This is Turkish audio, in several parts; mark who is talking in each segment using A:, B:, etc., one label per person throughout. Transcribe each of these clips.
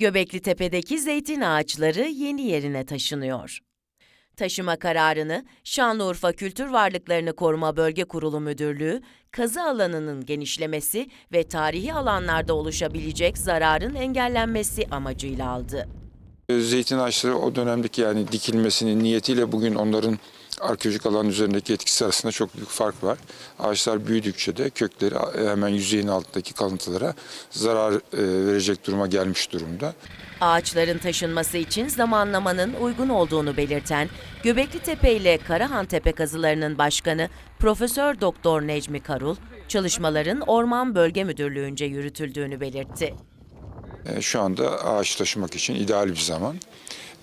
A: Göbekli Tepe'deki zeytin ağaçları yeni yerine taşınıyor. Taşıma kararını Şanlıurfa Kültür Varlıklarını Koruma Bölge Kurulu Müdürlüğü, kazı alanının genişlemesi ve tarihi alanlarda oluşabilecek zararın engellenmesi amacıyla aldı.
B: Zeytin ağaçları o dönemdeki yani dikilmesinin niyetiyle bugün onların arkeolojik alan üzerindeki etkisi arasında çok büyük fark var. Ağaçlar büyüdükçe de kökleri hemen yüzeyin altındaki kalıntılara zarar e, verecek duruma gelmiş durumda.
A: Ağaçların taşınması için zamanlamanın uygun olduğunu belirten Göbekli Tepe ile Karahan Tepe kazılarının başkanı Profesör Doktor Necmi Karul, çalışmaların Orman Bölge Müdürlüğü'nce yürütüldüğünü belirtti.
B: E, Şu anda ağaç taşımak için ideal bir zaman.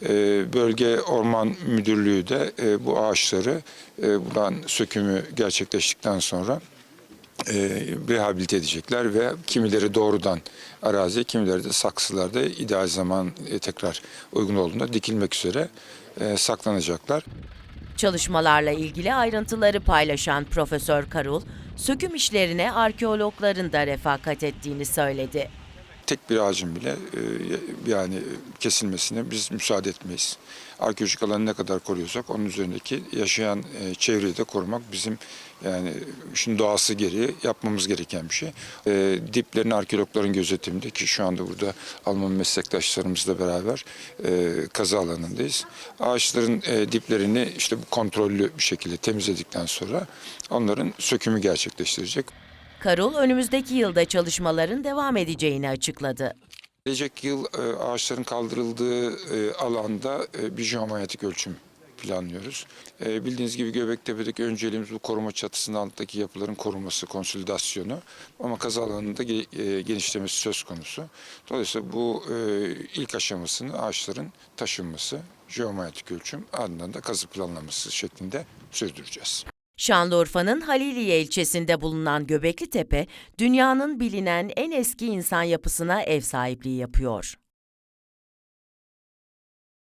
B: E, Bölge Orman Müdürlüğü de e, bu ağaçları buradan sökümü gerçekleştikten sonra e, rehabilite edecekler ve kimileri doğrudan arazi, kimileri de saksılarda ideal zaman tekrar uygun olduğunda dikilmek üzere saklanacaklar.
A: Çalışmalarla ilgili ayrıntıları paylaşan Profesör Karul, söküm işlerine arkeologların da refakat ettiğini söyledi.
B: Tek bir ağacın bile e, yani kesilmesine biz müsaade etmeyiz. Arkeolojik alanı ne kadar koruyorsak onun üzerindeki yaşayan e, çevreyi de korumak bizim yani işin doğası gereği yapmamız gereken bir şey. E, diplerin arkeologların gözetiminde ki şu anda burada Alman meslektaşlarımızla beraber e, kazı alanındayız. Ağaçların e, diplerini işte kontrollü bir şekilde temizledikten sonra onların sökümü gerçekleştirecek.
A: Karul, önümüzdeki yılda çalışmaların devam edeceğini açıkladı.
B: Gelecek yıl e, ağaçların kaldırıldığı e, alanda e, bir jeomanyetik ölçüm planlıyoruz. Bildiğiniz gibi Göbektepe'deki önceliğimiz bu koruma çatısının altındaki yapıların korunması, konsolidasyonu. Ama kazı alanında ge- genişlemesi söz konusu. Dolayısıyla bu ilk aşamasını ağaçların taşınması, jeomanyetik ölçüm ardından da kazı planlaması şeklinde sürdüreceğiz.
A: Şanlıurfa'nın Haliliye ilçesinde bulunan Göbekli Tepe, dünyanın bilinen en eski insan yapısına ev sahipliği yapıyor.